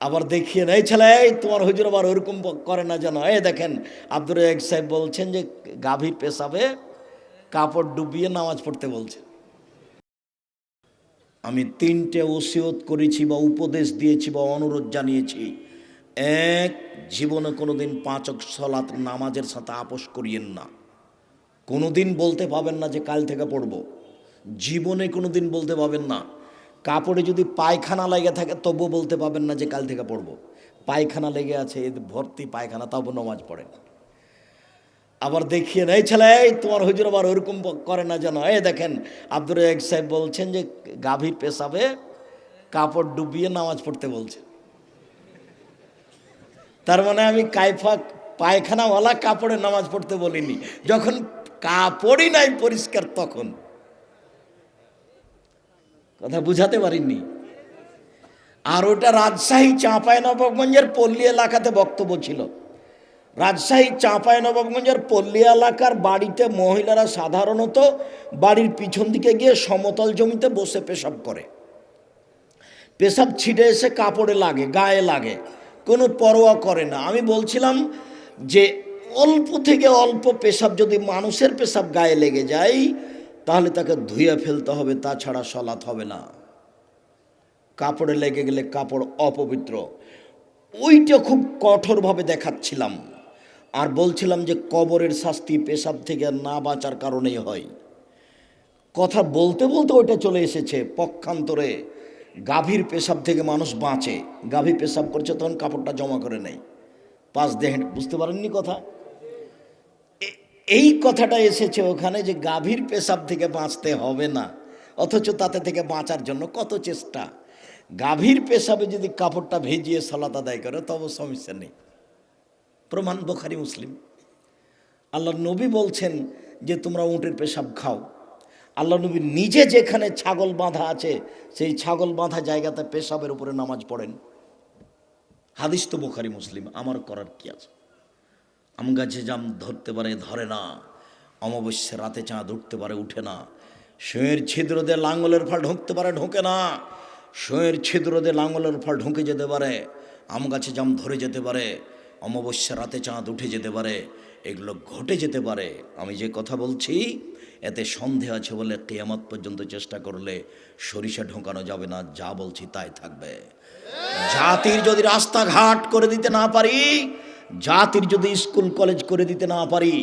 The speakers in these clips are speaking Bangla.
আবার দেখিয়ে নেই ছেলে, এই তোমার হুজুর আবার ওরকম করে না যেন। এই দেখেন, আব্দুর এক সাহেব বলছেন যে, গাভীর পেশাবে কাপড় ডুবিয়ে নামাজ পড়তে বলছেন। আমি তিনটে ওসিয়ত করেছি বা উপদেশ দিয়েছি বা অনুরোধ জানিয়েছি। এক, জীবনে কোনোদিন পাঁচক সলাত নামাজের সাথে আপোষ করিয়েন না। কোনোদিন বলতে পাবেন না যে, কাল থেকে পড়ব। জীবনে কোনোদিন বলতে পাবেন না। কাপড়ে যদি পায়খানা লেগে থাকে, তবুও বলতে পাবেন না যে কাল থেকে পড়ব। পায়খানা লেগে আছে, এ ভর্তি পায়খানা তবু নমাজ পড়ে না। আবার দেখিয়ে নেই ছেলে তোমার হুজুর আবার ওরকম করে না যেন, এই দেখেন, আব্দুর এক সাহেব বলছেন যে, গাভীর পেশাবে কাপড় ডুবিয়ে নামাজ পড়তে বলছেন তার মানে আমি কাইফা পায়খানাওয়ালা কাপড়ে নামাজ পড়তে বলিনি। যখন কাপড়ই নাই পরিষ্কার তখন। কথা বুঝাতে পারিনি। আর ওটা রাজশাহী চাঁপাই নবাবগঞ্জের পল্লী এলাকাতে বক্তব্য ছিল। রাজশাহী চাঁপাই নবাবগঞ্জের পল্লী এলাকার বাড়িতে মহিলারা সাধারণত বাড়ির পিছন দিকে গিয়ে সমতল জমিতে বসে পেশাব করে। পেশাব ছিটে এসে কাপড়ে লাগে, গায়ে লাগে, কোনো পরোয়া করে না। আমি বলছিলাম যে অল্প থেকে অল্প পেশাব যদি মানুষের পেশাব গায়ে লেগে যায় তাহলে তাকে ধুয়ে ফেলতে হবে, তাছাড়া সলাৎ হবে না। কাপড়ে লেগে গেলে কাপড় অপবিত্র। ওইটা খুব কঠোরভাবে দেখাচ্ছিলাম। আর বলছিলাম যে কবরের শাস্তি পেশাব থেকে না বাঁচার কারণেই হয়। কথা বলতে বলতে ওইটা চলে এসেছে পক্ষান্তরে। গাভীর পেশাব থেকে মানুষ বাঁচে। গাভী পেশাব করছে, তখন কাপড়টা জমা করে নেই পাঁচ দেহে বুঝতে পারেননি কথা? এই কথাটা এসেছে ওখানে যে গাভীর পেশাব থেকে বাঁচতে হবে না, অথচ তাতে থেকে বাঁচার জন্য কত চেষ্টা। গাভীর পেশাবে যদি কাপড়টা ভেজিয়ে সালাত আদায় করে, তবে সমস্যা নেই। প্রমাণ বোখারি মুসলিম। আল্লাহ নবী বলছেন যে, তোমরা উঁটের পেশাব খাও। আল্লাহ নবী নিজে যেখানে ছাগল বাঁধা আছে, সেই ছাগল বাঁধা জায়গাতে পেশাবের উপরে নামাজ পড়েন। হাদিস তো বোখারি মুসলিম, আমার করার কি আছে? আম গাছে জাম ধরতে পারে, ধরে না। অমাবস্যা রাতে চাঁদ উঠতে পারে, উঠে না। শোয়ের ছিদ্র দিয়ে লাঙ্গলের ফল ঢুকতে পারে, ঢোকে না। শোয়ের ছিদ্র দিয়ে লাঙ্গলের ফল ঢুকে যেতে পারে, আম গাছে জাম ধরে যেতে পারে অমাবস্যা রাতে চাঁদ উঠে যেতে পারে, এগুলো ঘটে যেতে পারে। আমি যে কথা বলছি, এতে সন্দেহ আছে বলে কেয়ামত পর্যন্ত চেষ্টা করলে সরিষা ঢোকানো যাবে না, যা বলছি তাই থাকবে। জাতির যদি রাস্তাঘাট করে দিতে না পারি জাতির যদি স্কুল, কলেজ করে দিতে না পারি,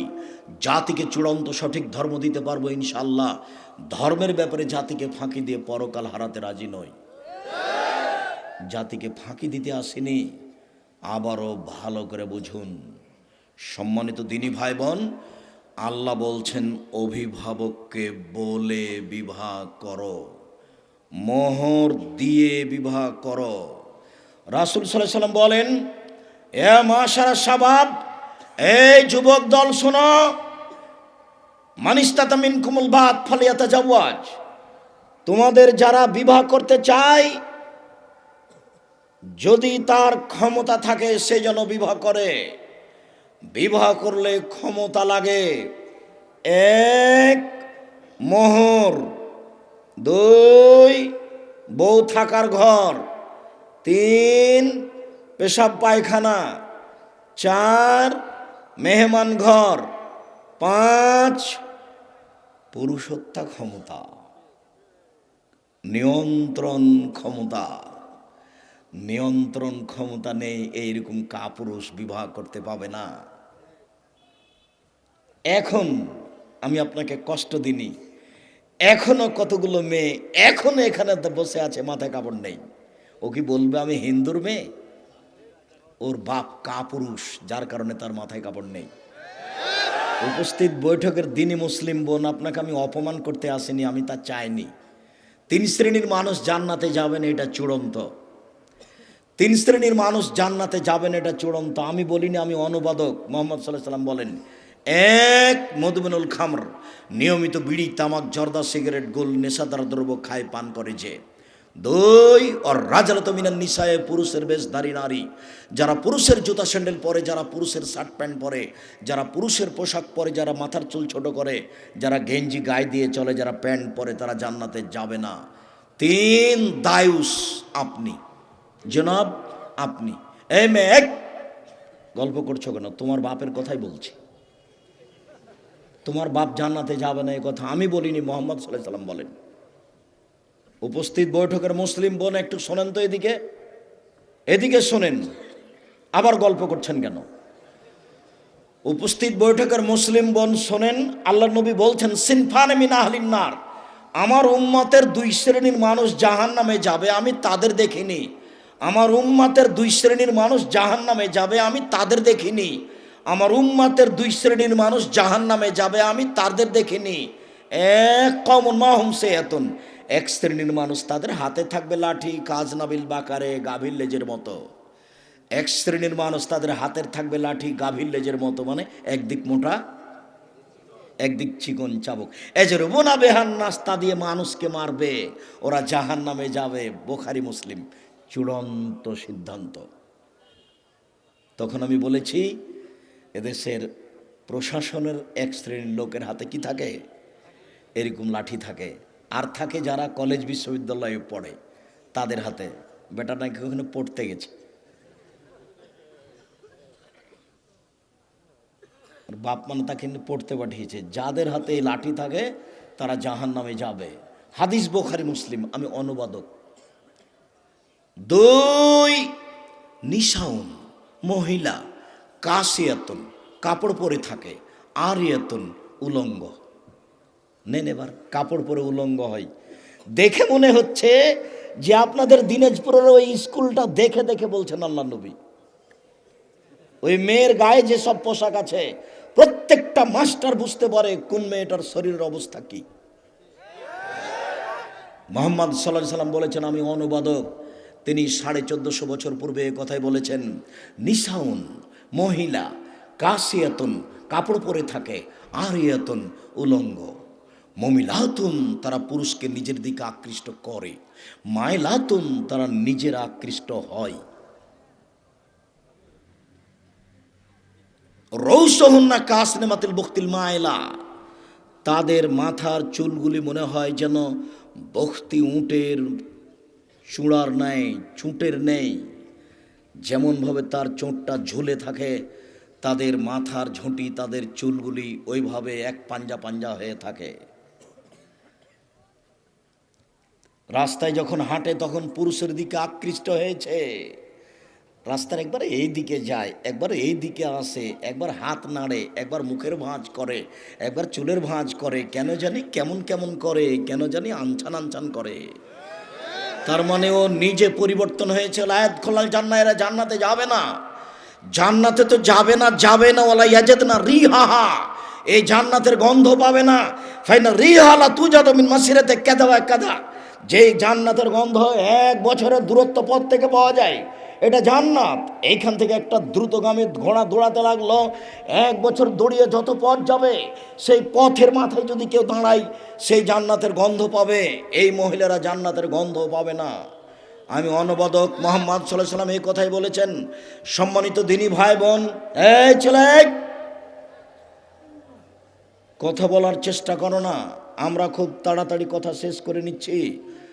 জাতিকে চূড়ান্ত সঠিক ধর্ম দিতে পারব ইনশাল্লাহ ধর্মের ব্যাপারে জাতিকে ফাঁকি দিয়ে পরকাল হারাতে রাজি নই। জাতিকে ফাঁকি দিতে আসেনি, আবারও ভালো করে বুঝুন। সম্মানিত দিনী ভাই বোন আল্লাহ বলছেন, অভিভাবককে বলে বিবাহ করো, মোহর দিয়ে বিবাহ করো। রাসুল সাল্লাহ সাল্লাম বলেন এ মাসারা সাবাব, এই যুবক দল শোনো। মানিস্তাতা মিন কুমুল বাদ ফালিয়াতা জাওয়াজ। তোমাদের যারা বিবাহ করতে চায়, যদি তার ক্ষমতা থাকে, সে যেন বিবাহ করে। বিবাহ করলে ক্ষমতা লাগে এক মোহর, দুই বউ থাকার ঘর, তিন পেশাব পায়খানা, চার মেহমান ঘর, পাঁচ পুরুষত্বা ক্ষমতা, নিয়ন্ত্রণ ক্ষমতা। নিয়ন্ত্রণ ক্ষমতা নেই, এইরকম কাপুরুষ বিবাহ করতে পাবে না। এখন আমি আপনাকে কষ্ট দিনি এখনও কতগুলো মেয়ে, এখনও এখানে বসে আছে, মাথায় কাপড় নেই। ও কি বলবে, আমি হিন্দুর মেয়ে? ওর বাপ কাপুরুষ, যার কারণে তার মাথায় কাপড় নেই। উপস্থিত বৈঠকের দিনই মুসলিম বোন আপনাকে আমি অপমান করতে আসিনি, আমি তা চাইনি। তিন শ্রেণির মানুষ জান্নাতে যাবেন, এটা চূড়ান্ত। তিন শ্রেণির মানুষ জান্নাতে যাবেন, এটা চূড়ান্ত। আমি বলিনি, আমি অনুবাদক, মোহাম্মদ সাল্লাহ সাল্লাম বলেন, এক মধুবনুল খামর নিয়মিত বিড়ি, তামাক, জর্দা, সিগারেট, গোল, নেশাদার দ্রব্য খায়, পান করে যে। দুই আর রাজালত মিনান নিশায় পুরুষের বেশ বেশধারী নারী যারা পুরুষের জুতা স্যান্ডেল পরে, যারা পুরুষের শার্ট প্যান্ট পরে, যারা পুরুষের পোশাক পরে, যারা মাথার চুল ছোট করে, যারা গেঞ্জি গায়ে দিয়ে চলে, যারা প্যান্ট পরে, তারা জান্নাতে যাবে না। তিন, দায়ুস, আপনি। জনাব, আপনি। মেয়ে এই! গল্প করছ কেন? তোমার বাপের কথাই বলছি। তোমার বাপ জান্নাতে যাবে না এই কথা আমি বলিনি, মোহাম্মদ সাল্লাহ সাল্লাম বলেন। উপস্থিত বৈঠকের মুসলিম বোন একটু শোনেন তো এদিকে। এদিকে শোনেন, আবার গল্প করছেন কেন? উপস্থিত বৈঠকের মুসলিম বোন শোনেন আল্লাহ নবী বলছেন, সিনফান মিন আমার উম্মতের দুই শ্রেণির মানুষ জাহান নামে যাবে, আমি তাদের দেখিনি। আমার উম্মাতের দুই শ্রেণির মানুষ জাহান নামে যাবে, আমি তাদের দেখিনি। আমার উম্মাতের দুই শ্রেণির মানুষ জাহান নামে যাবে, আমি তাদের দেখিনি। এক কমন মাহম সে এতন এক শ্রেণির মানুষ তাদের হাতে থাকবে লাঠি, কাজ নাবিল বাকারে, গাভীর লেজের মতো। এক শ্রেণির মানুষ তাদের হাতের থাকবে লাঠি, গাভীর লেজের মতো মানে একদিক মোটা, একদিক চিকন চাবুক। এজের বোনা বেহান নাস্তা দিয়ে মানুষকে মারবে, ওরা জাহান নামে যাবে, বোখারি মুসলিম। চূড়ান্ত সিদ্ধান্ত। তখন আমি বলেছি, এদেশের প্রশাসনের এক শ্রেণির লোকের হাতে কি থাকে? এরকম লাঠি থাকে। আর থাকে যারা কলেজ বিশ্ববিদ্যালয়ে পড়ে, তাদের হাতে। বেটা নাকি ওখানে পড়তে গেছে। বাপ মানে তাকে পড়তে পাঠিয়েছে। যাদের হাতে এই লাঠি থাকে, তারা জাহান নামে যাবে। হাদিস বোখারি, মুসলিম। আমি অনুবাদক। দুই নিশাউন, মহিলা, কাশিয়াতুন, কাপড় পরে থাকে, আরিয়াতুন, উলঙ্গ। নেন এবার, কাপড় পরে উলঙ্গ হয় দেখে মনে হচ্ছে যে আপনাদের দিনাজপুরের ওই স্কুলটা দেখে দেখে বলছেন আল্লাহ নবী। ওই মেয়ের গায়ে যে সব পোশাক আছে, প্রত্যেকটা মাস্টার বুঝতে পারে কোন মেয়েটার শরীরের অবস্থা কি। মোহাম্মদ সাল্লাহ সাল্লাম বলেছেন, আমি অনুবাদক। তিনি সাড়ে চোদ্দশো বছর পূর্বে এ কথাই বলেছেন নিশাউন মহিলা, কাশিয়াতুন, কাপড় পরে থাকে, আরিয়াতুন, উলঙ্গ। মমিলাতুন, তারা পুরুষকে নিজের দিকে আকৃষ্ট করে। মায়লাতুন, তারা নিজের আকৃষ্ট হয়। রৌসহন্না কাসনে মাতিল বক্তিল মায়লা। তাদের মাথার চুলগুলি মনে হয় যেন বখতি উঁটের চূড়ার নেই চুঁটের নেই যেমনভাবে তার চোঁটটা ঝুলে থাকে, তাদের মাথার ঝুঁটি, তাদের চুলগুলি ওইভাবে এক পাঞ্জা পাঞ্জা হয়ে থাকে। রাস্তায় যখন হাঁটে, তখন পুরুষের দিকে আকৃষ্ট হয়েছে। রাস্তার একবার এই দিকে যায়, একবার এই দিকে আসে, একবার হাত নাড়ে, একবার মুখের ভাঁজ করে, একবার চুলের ভাঁজ করে, কেন জানি কেমন কেমন করে, কেন জানি আনছান আনছান করে। তার মানে ও নিজে পরিবর্তন হয়েছে, লায়াত খোলাল জান্না এরা জান্নাতে যাবে না। জান্নাতে তো যাবে না যাবে না ওলা ইয়াজেদ না রি হাহা এই জান্নাতের গন্ধ পাবে না। ফাইনা রি হালা তু যা মিন মাসিরাতে কেদা কেদা। যেই জান্নাতের গন্ধ এক বছরের দূরত্ব পথ থেকে পাওয়া যায়, এটা জান্নাত। এইখান থেকে একটা দ্রুতগামী ঘোড়া দৌড়াতে লাগল। এক বছর দৌড়িয়ে যত পথ যাবে, সেই পথের মাথায় যদি কেউ দাঁড়ায়, সেই জান্নাতের গন্ধ পাবে। এই মহিলারা জান্নাতের গন্ধ পাবে না। আমি অনুবাদক মোহাম্মদ সাল্লাহ সাল্লাম এই কথাই বলেছেন। সম্মানিত দিনী ভাই বোন এই ছেলে, কথা বলার চেষ্টা করো না। আমরা খুব তাড়াতাড়ি কথা শেষ করে নিচ্ছি।